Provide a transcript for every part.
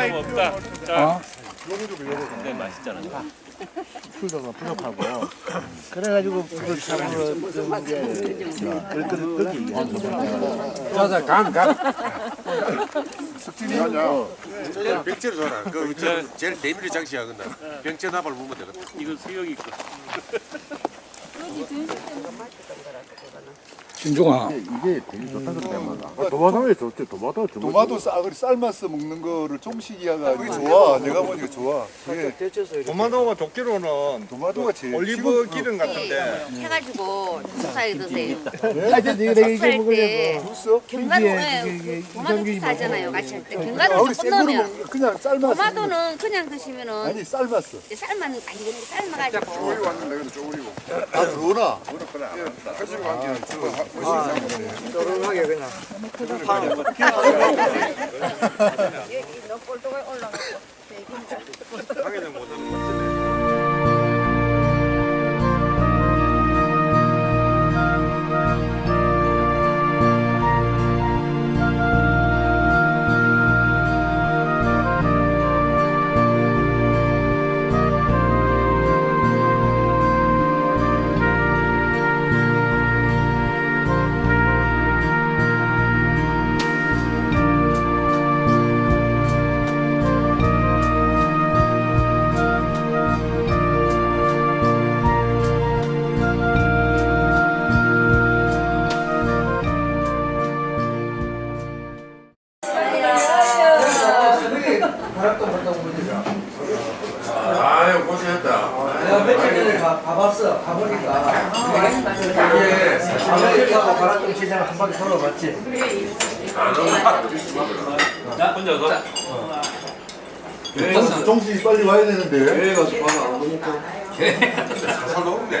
아이 없다. 그 자, 어? 네, 맛있잖아. 풀도가 부족하고 그래가지고 그걸 잡으러 게 그렇게 자자 간간? 병채로 줘라. 그 저, 제일 대미를 장식하거든. 병채 나발 보면 되거든. 이거 수영이 거. 신중아 이게 되게 좋다 그러더만. 도마도에 좋지. 도마도 좋지. 도마도 싸그리 삶아서 먹는 거를 좀씩 이야가 이게 좋아. 내가 보니까 좋아. 그게 도마도가 좋기로는 도마도가 제일 올리브 식은- 기름 같은데 해가지고 주사에 드세요. 하여튼 이거 내가 이거 할 먹으려고 때 없어? 견과도에 도마도 주사 하잖아요. 같이 할때 견과도 아, 우리 조금 생거로 넣으면 먹 그냥 삶았어. 도마도는 그냥 드시면은 아니 삶았어. 삶은 아니 삶아가지고 왔는데 그래도 쪼그리고. 아 들어오나? 가지고 간게 저거 조름하게 그냥 아유, 고생했다. 내가 며칠 전에 가, 가봤어. 가보니까 이게 아메리카고 가락동 시장을 한 바퀴 돌아봤지. 정신이 빨리 와야 되는데. 여기 가서 봐봐. 안 보니까. 살도 없네.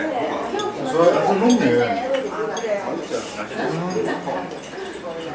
저 녹네.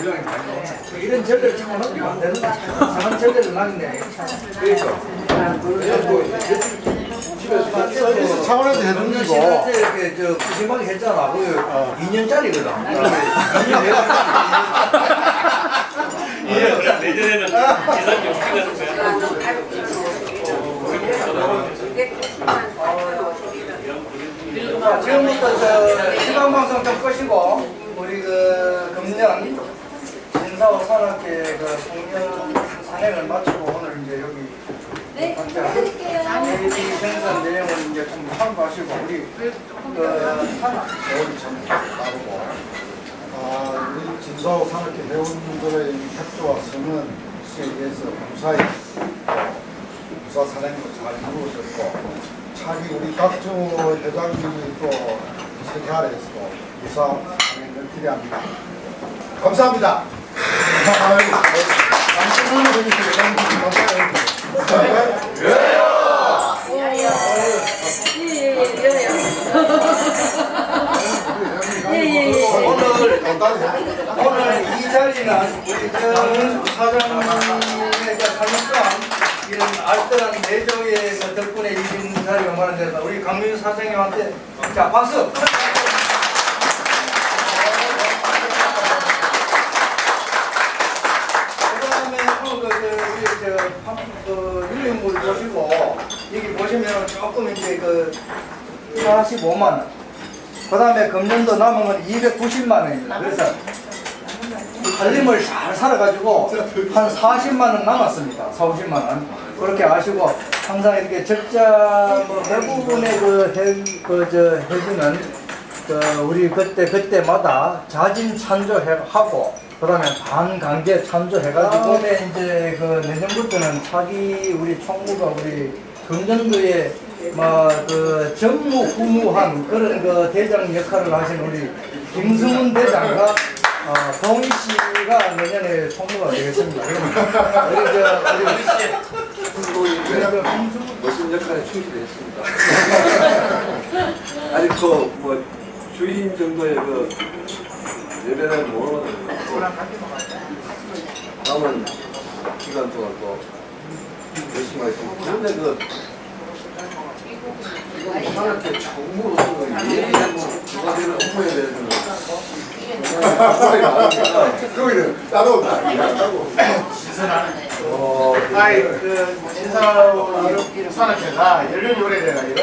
물량이 많이 나오네. 이런 절대를 참 넣으면 안 되는데 작은 절대를 놨네. 그렇죠. 서비스 차원에서 해주는 작년 거. 11월 이렇게 저 푸짐하게 했잖아. 그 2년짜리거든. 예, 그럼 내년에는 계산기 어떻게 하는 거야? 자, 지금부터 저 시방방송 좀 끄시고 우리 그 금년 신사와 산악회 그 산행을 마치고 오늘 이제 여기 각자 AD 생산 내용을 이제 좀 참고하시고 우리 그 산악 겨울이 참 빠르고. 아, 우리 진서 산업계 회원들의 협조와 성은 시에서 무사히 무사 산행도 잘 이루어졌고 차기 우리 각종 회장님이 또 생활에서도 무사 산행을 기대합니다. 감사합니다. 오늘 이 자리는 우리 정 사장님의 그 사실상 이런 알뜰한 내정의 그 덕분에 이긴 자리가 마련돼서 우리 강민수 사장님한테 자 박수. 그다음에 오늘 그, 저, 우리 저, 한- 그 유리물 보시고 여기 보시면 조금 이제 그 45만 원. 그 다음에 금년도 남은 건 290만 원입니다. 그래서 이 살림을 잘 살아가지고 한 40만 원 남았습니다. 4, 50만 원. 그렇게 아시고 항상 이렇게 적자 뭐 대부분의 그 해, 그 저 해주는 그 우리 그때 그때마다 자진 찬조하고 그다음에 반강제 찬조해가지고 그다음에 이제 그 내년부터는 차기 우리 총무가 우리 금년도에 뭐그 전무후무한 그런 그 대장 역할을 하신 우리 김승훈 대장과 어, 동희 씨가 내년에 총무가 되겠습니다. 우리 저 우리 멋진 역할에 충실했습니다. 아니 그뭐 주인 정도의 그 레벨을 모르거든요. 남은 기간 동안 또 열심히 하겠습니다. 그런데 그 지금 이렇게 정부로서 예의하고 누가 되는 업무에 대해서는 굉장히 많으니까 거기는 나도 나고 어, 아이 그 신사하고 산업회가 연륜이 오래돼가 이거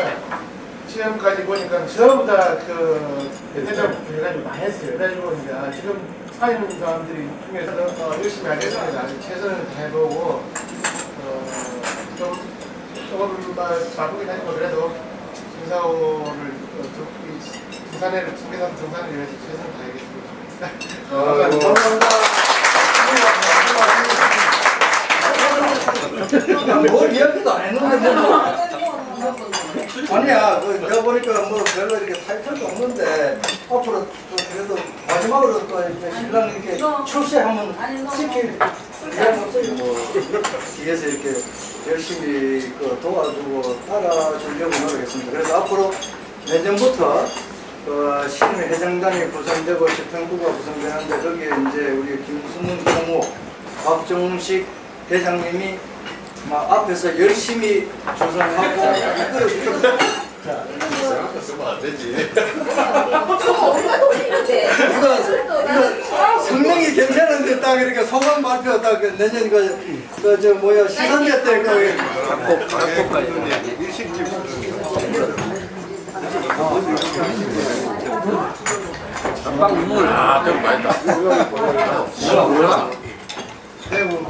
지금까지 보니까 전부 다그 대대적 해가지고 많이 했어요. 그래가지고 이제 아, 지금 사는 사람들이 중에서는 어, 열심히 하겠습니다. 최선을 다해보고 조금 막 바쁘긴 하지만 그래도 신사호를 어, 좀이 부산에를 청계산 정산을 위해서 최선을 다하겠습니다. 뭘 이야기도 안 했는데. 뭐. 아니야, 그 내가 보니까 뭐 별로 이렇게 타이틀도 없는데 앞으로 또 그래도 마지막으로 또 이렇게 신랑 이렇게 출세하면 시킬 이런 없어요. 뭐 뒤에서 이렇게 열심히 그 도와주고 따라주려고 노력했습니다. 그래서 앞으로 내년부터 그 신임 회장단이 구성되고 집행부가 구성되는데 거기에 이제 우리 김수문 총무, 박정식 대장님이 막 앞에서 열심히 조성하고 이끌어주고 이거 성능이 괜찮은데 딱 이렇게 소감 발표 딱 내년 그그저 뭐야 시상회 때그 일식집 아, 좀 많이 다. 대구